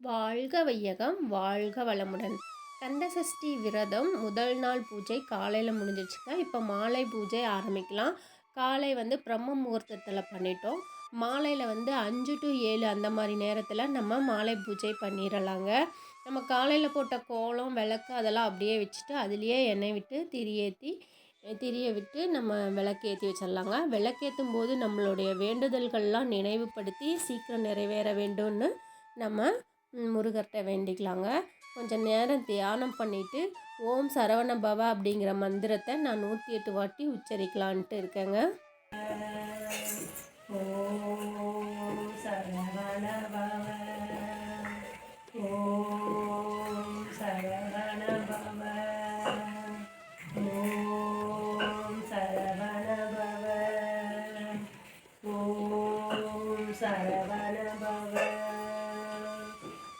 வாழ்க வையகம் வாழ்க வளமுடன். கந்தசஷ்டி விரதம் முதல் நாள் பூஜை காலையில் முடிஞ்சிடுச்சுங்க இப்போ மாலை பூஜை ஆரம்பிக்கலாம். காலை வந்து பிரம்ம முகூர்த்தத்தில் பண்ணிட்டோம். மாலையில் வந்து அஞ்சு டு ஏழு அந்த மாதிரி நேரத்தில் நம்ம மாலை பூஜை பண்ணிடலாங்க நம்ம காலையில் போட்ட கோலம் விளக்கு அதெல்லாம் அப்படியே வச்சுட்டு அதுலேயே எண்ணெய் விட்டு திரியேற்றி திரிய விட்டு நம்ம விளக்கேற்றி வச்சிடலாங்க விளக்கேற்றும் போது நம்மளுடைய வேண்டுதல்கள்லாம் நினைவுபடுத்தி சீக்கிரம் நிறைவேற வேண்டும்னு நம்ம முருகர்கிட்ட வேண்டிக்கலாங்க. கொஞ்சம் நேரம் தியானம் பண்ணிவிட்டு ஓம் சரவண பவா அப்படிங்கிற மந்திரத்தை நான் நூற்றி எட்டு வாட்டி உச்சரிக்கலான்ட்டு இருக்கேங்க. ஓம் சரவண பவ ஓம் சரவண பவ ஓம் சரவண பவ ஓம் சரவண பவ.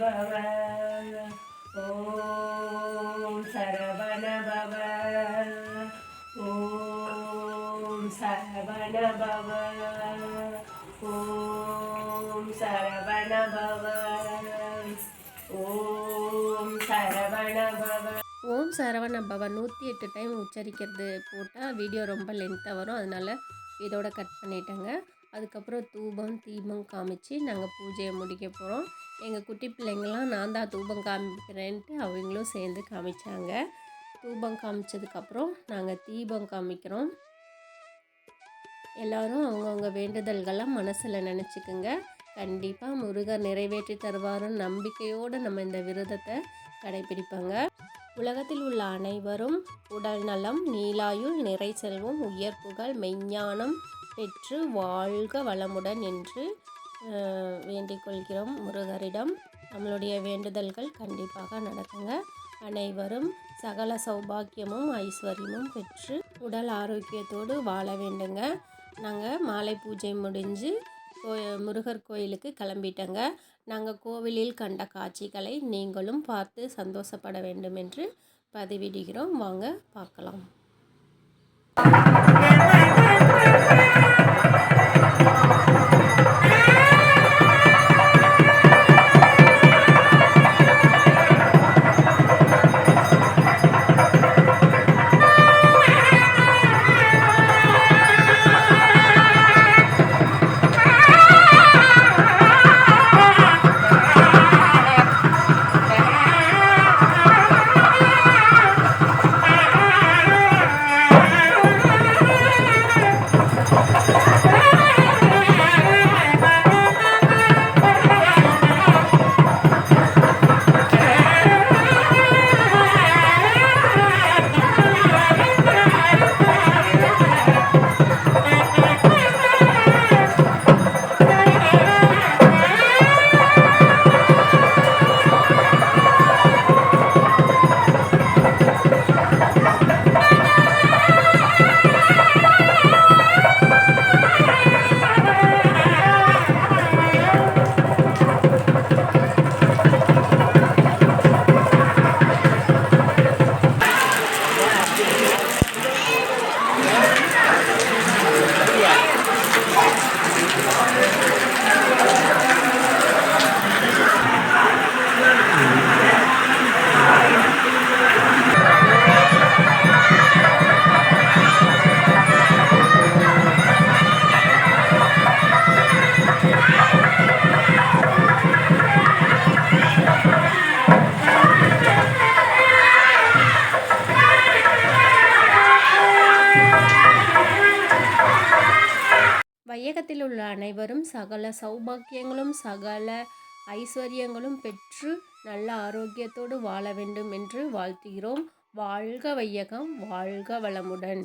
சரவண பவ ஓம் சரவண பவ. ஓம் சரவண பவ. ஓம் சரவண பவ. ஓம் சரவண பவ. ஓம் சரவண பவ நூற்றி எட்டு டைம் உச்சரிக்கிறது போட்டால் வீடியோ ரொம்ப லென்த்தாக வரும். அதனால் இதோட கட் பண்ணிட்டேங்க. அதுக்கப்புறம் தூபம் தீபம் காமிச்சு நாங்கள் பூஜையை முடிக்க போகிறோம் எங்கள் குட்டி பிள்ளைங்கள்லாம் நான் தான் தூபம் காமிக்கிறேன்ட்டு அவங்களும் சேர்ந்து காமிச்சாங்க. தூபம் காமிச்சதுக்கப்புறம் நாங்கள் தீபம் காமிக்கிறோம். எல்லோரும் அவங்கவுங்க வேண்டுதல்கள்லாம் மனசில் நினச்சிக்குங்க. கண்டிப்பாக முருகர் நிறைவேற்றி தருவாருன்னு நம்பிக்கையோடு நம்ம இந்த விரதத்தை கடைபிடிப்பாங்க. உலகத்தில் உள்ள அனைவரும் உடல் நலம் நீலாயுள் நிறை செல்வம் புகழ் மெஞ்ஞானம் பெற்று வாழ்க வளமுடன் என்று வேண்டிக் கொள்கிறோம் முருகரிடம். நம்மளுடைய வேண்டுதல்கள் கண்டிப்பாக நடக்குங்க. அனைவரும் சகல சௌபாக்கியமும் ஐஸ்வர்யமும் பெற்று உடல் ஆரோக்கியத்தோடு வாழ வேண்டுங்க. நாங்கள் மாலை பூஜை முடிஞ்சு கோ முருகர் கோயிலுக்கு கிளம்பிட்டங்க. நாங்கள் கோவிலில் கண்ட காட்சிகளை நீங்களும் பார்த்து சந்தோஷப்பட வேண்டும் என்று பதிவிடுகிறோம். வாங்க பார்க்கலாம். வையகத்தில் உள்ள அனைவரும் சகல சௌபாக்கியங்களும் சகல ஐஸ்வர்யங்களும் பெற்று நல்ல ஆரோக்கியத்தோடு வாழ வேண்டும் என்று வாழ்த்துகிறோம். வாழ்க வையகம் வாழ்க வளமுடன்.